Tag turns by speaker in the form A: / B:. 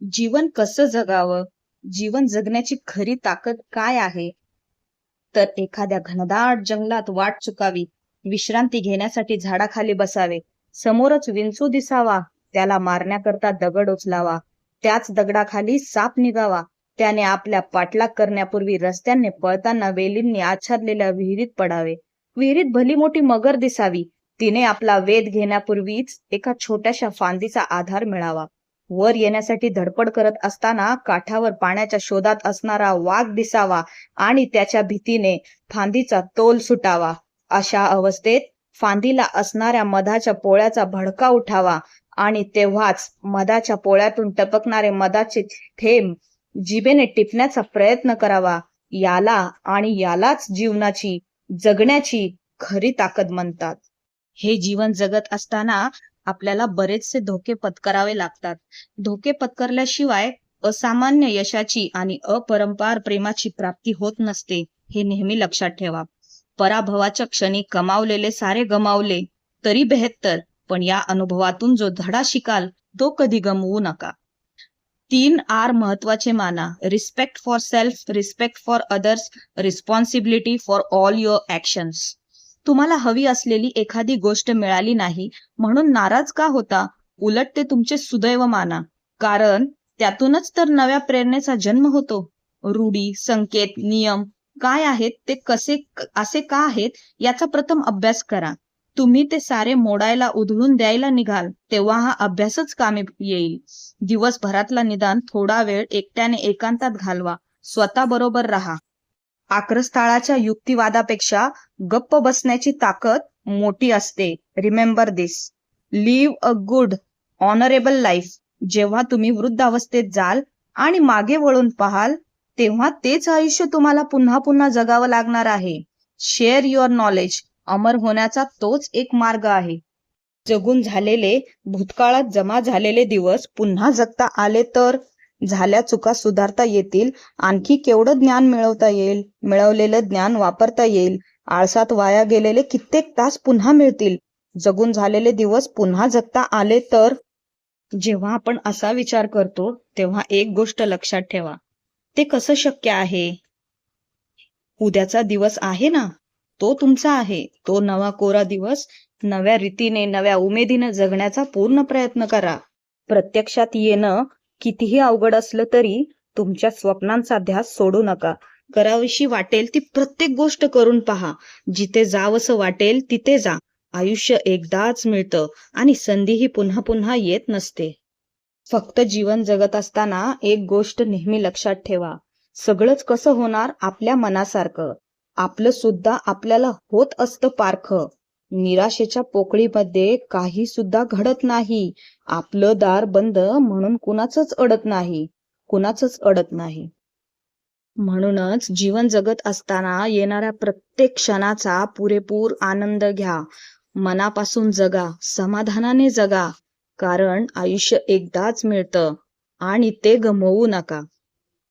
A: जीवन कसं जगावं? जीवन जगण्याची खरी ताकद काय आहे? तर एखाद्या घनदाट जंगलात वाट चुकावी विश्रांती घेण्यासाठी झाडाखाली बसावे समोरच विंचू दिसावा त्याला मारण्याकरता दगड उचलावा त्याच दगडाखाली साप निघावा त्याने आपल्या पाठलाग करण्यापूर्वी रस्त्याने पळताना वेलींनी आच्छादलेल्या विहिरीत पडावे. विहिरीत भली मोठी मगर दिसावी तिने आपला वेध घेण्यापूर्वीच एका छोट्याशा फांदीचा आधार मिळावा. वर येण्यासाठी धडपड करत असताना काठावर पाण्याच्या शोधात असणारा वाघ दिसावा आणि त्याच्या भीतीने फांदीचा तोल सुटावा. अशा अवस्थेत फांदीला असणाऱ्या मधाच्या पोळ्याचा भडका उठावा आणि तेव्हाच मधाच्या पोळ्यातून टपकणारे मधाचे थेंब जिभेने टिपण्याचा प्रयत्न करावा. याला आणि यालाच जीवनाची जगण्याची खरी ताकद म्हणतात. हे जीवन जगत असताना आपल्याला बरेचसे धोके पत्करावे लागतात. धोके पत्करल्याशिवाय असामान्य यशाची आणि अपरंपार प्रेमाची प्राप्ती होत नसते हे नेहमी लक्षात ठेवा. पराभवाच्या क्षणी कमावलेले सारे गमावले तरी बेहत्तर पण या अनुभवातून जो धडा शिकाल तो कधी गमवू नका. तीन आर महत्त्वाचे माना. Respect for self respect for others responsibility for all your actions तुम्हाला हवी असलेली एखादी गोष्ट मिळाली नाही म्हणून नाराज का होता? उलट ते तुमचे सुदैव माना. कारण त्यातूनच तर नव्या प्रेरणेचा जन्म होतो. रूढी संकेत नियम काय आहेत ते कसे असे का आहेत याचा प्रथम अभ्यास करा. तुम्ही ते सारे मोडायला उधळून द्यायला निघाल तेव्हा हा अभ्यासच कामी येईल. दिवसभरातला निदान थोडा वेळ एकट्याने एकांतात घालवा. स्वतः बरोबर राहा. आक्रस्ताळाच्या युक्तिवादापेक्षा गप्प बसण्याची ताकद मोठी असते. Remember this live a good honourable life जेव्हा तुम्ही वृद्धावस्थेत जाल आणि मागे वळून पाहाल तेव्हा तेच आयुष्य तुम्हाला पुन्हा पुन्हा जगावं लागणार आहे. शेअर युअर नॉलेज अमर होण्याचा तोच एक मार्ग आहे. जगून झालेले भूतकाळात जमा झालेले दिवस पुन्हा जगता आले तर? झाल्या चुका सुधारता येतील आणखी केवढं ज्ञान मिळवता येईल? मिळवलेलं ज्ञान वापरता येईल. आळसात वाया गेलेले कित्येक तास पुन्हा मिळतील. जगून झालेले दिवस पुन्हा जगता आले तर? जेव्हा आपण असा विचार करतो तेव्हा एक गोष्ट लक्षात ठेवा. ते कसं शक्य आहे? उद्याचा दिवस आहे ना? तो तुमचा आहे. तो नवा कोरा दिवस. नव्या रीतीने नव्या उमेदीने जगण्याचा पूर्ण प्रयत्न करा. प्रत्यक्षात येणं कितीही अवघड असलं तरी तुमच्या स्वप्नांचा ध्यास सोडू नका. करावीशी वाटेल ती प्रत्येक गोष्ट करून पहा. जिथे जावंसं वाटेल तिथे जा. आयुष्य एकदाच मिळतं आणि संधीही पुन्हा पुन्हा येत नसते. फक्त जीवन जगत असताना एक गोष्ट नेहमी लक्षात ठेवा. सगळंच कसं होणार आपल्या मनासारखं. आपलं सुद्धा आपल्याला होत असतं पारखं. निराशेच्या पोकळीमध्ये काही सुद्धा घडत नाही. आपलं दार बंद म्हणून कुणाचच अडत नाही. कुणाचच अडत नाही. म्हणूनच जीवन जगत असताना येणाऱ्या प्रत्येक क्षणाचा पुरेपूर आनंद घ्या. मनापासून जगा. समाधानाने जगा. कारण आयुष्य एकदाच मिळतं. आणि ते गमवू नका.